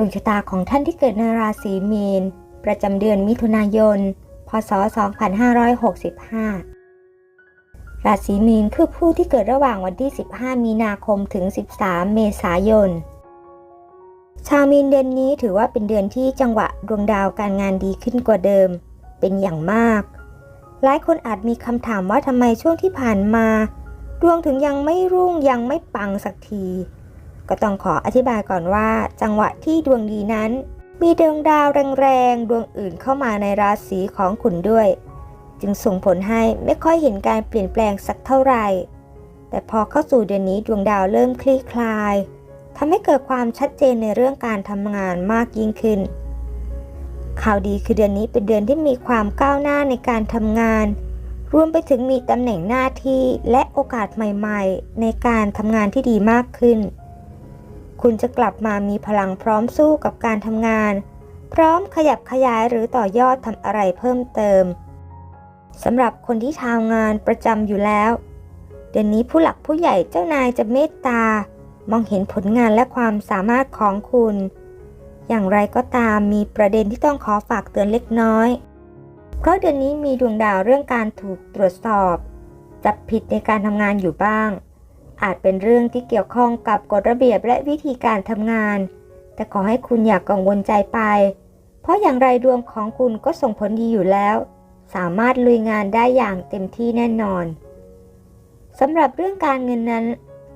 วงชะตาของท่านที่เกิดในราศีมีน ประจำเดือนมิถุนายน พศ 2565 ราศีมีนคือผู้ที่เกิดระหว่างวันที่ 15 มีนาคมถึง 13 เมษายน ชาวมีนเดือนนี้ถือว่าเป็นเดือนที่จังหวะดวงดาวการงานดีขึ้นกว่าเดิม เป็นอย่างมาก หลายคนอาจมีคำถามว่าทำไมช่วงที่ผ่านมา ดวงถึงยังไม่รุ่งยังไม่ปังสักที ก็ต้องขออธิบายก่อนว่า จังหวะที่ดวงดีนั้น มีดวงดาวแรงๆ ดวงอื่นเข้ามาในราศีของคุณด้วย จึงส่งผลให้ไม่ค่อยเห็นการเปลี่ยนแปลงสักเท่าไหร่ แต่พอเข้าสู่เดือนนี้ดวงดาวเริ่มคลี่คลายทำให้เกิดความชัดเจนในเรื่องการทำงานมากยิ่งขึ้น ข่าวดีคือเดือนนี้เป็นเดือนที่มีความก้าวหน้าในการทำงาน รวมไปถึงมีตำแหน่งหน้าที่และโอกาสใหม่ ๆ ในการทำงานที่ดีมากขึ้น คุณจะกลับมามีพลังพร้อมสู้กับการทำงาน พร้อมขยับขยายหรือต่อยอดทำอะไรเพิ่มเติมสำหรับคนที่ทำงานประจำอยู่แล้ว เดือนนี้ผู้หลักผู้ใหญ่เจ้านายจะเมตตา มองเห็นผลงานและความสามารถของคุณ อย่างไรก็ตามมีประเด็นที่ต้องขอฝากเตือนเล็กน้อย เพราะเดือนนี้มีดวงดาวเรื่องการถูกตรวจสอบ จับผิดในการทำงานอยู่บ้าง อาจเป็นเรื่องที่เกี่ยวข้องกับกฎระเบียบและวิธีการทำงาน แต่ขอให้คุณอย่ากกังวลใจไป เพราะอย่างไรดวงของคุณก็ส่งผลดีอยู่แล้ว สามารถลุยงานได้อย่างเต็มที่แน่นอนสำหรับเรื่องการเงินนั้น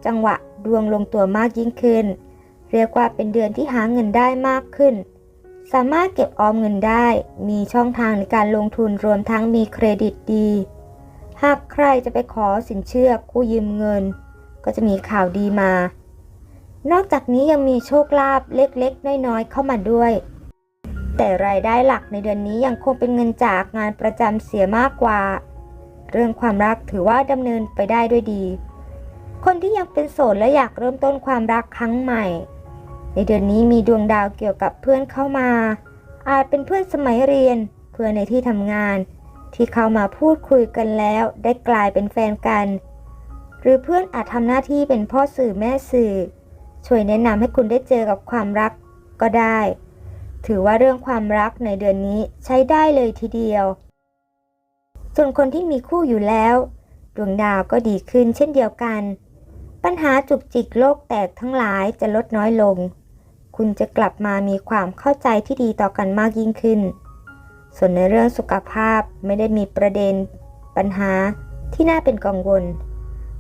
จังหวะดวงลงตัวมากยิ่งขึ้น เรียกว่าเป็นเดือนที่หาเงินได้มากขึ้น สามารถเก็บออมเงินได้ มีช่องทางในการลงทุนรวมทั้งมีเครดิตดี หากใครจะไปขอสินเชื่อกู้ยืมเงิน ก็จะมีข่าวดีมา นอกจากนี้ยังมีโชคลาภเล็กๆ น้อยๆ เข้ามาด้วย แต่รายได้หลักในเดือนนี้ยังคงเป็นเงินจากงานประจำเสียมากกว่า เรื่องความรักถือว่าดำเนินไปได้ด้วยดี คนที่ยังเป็นโสดและอยากเริ่มต้นความรักครั้งใหม่ ในเดือนนี้มีดวงดาวเกี่ยวกับเพื่อนเข้ามา อาจเป็นเพื่อนสมัยเรียน เพื่อนในที่ทำงาน ที่เข้ามาพูดคุยกันแล้วได้กลายเป็นแฟนกัน หรือเพื่อนอาจทำหน้าที่เป็นพ่อสื่อแม่สื่อ ช่วยแนะนำให้คุณได้เจอกับความรักก็ได้ ถือว่าเรื่องความรักในเดือนนี้ใช้ได้เลยทีเดียว ส่วนคนที่มีคู่อยู่แล้ว ดวงดาวก็ดีขึ้นเช่นเดียวกัน ปัญหาจุกจิกโลกแตกทั้งหลายจะลดน้อยลง คุณจะกลับมามีความเข้าใจที่ดีต่อกันมากยิ่งขึ้น ส่วนในเรื่องสุขภาพไม่ได้มีประเด็น ปัญหาที่น่าเป็นกังวล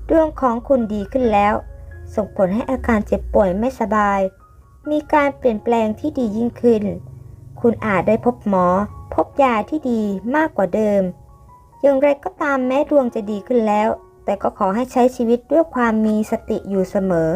ดวงของคุณดีขึ้นแล้ว ส่งผลให้อาการเจ็บป่วยไม่สบาย มีการเปลี่ยนแปลงที่ดียิ่งขึ้น คุณอาจได้พบหมอ พบยาที่ดีมากกว่าเดิม อย่างไรก็ตามแม้ดวงจะดีขึ้นแล้ว แต่ก็ขอให้ใช้ชีวิตด้วยความมีสติอยู่เสมอ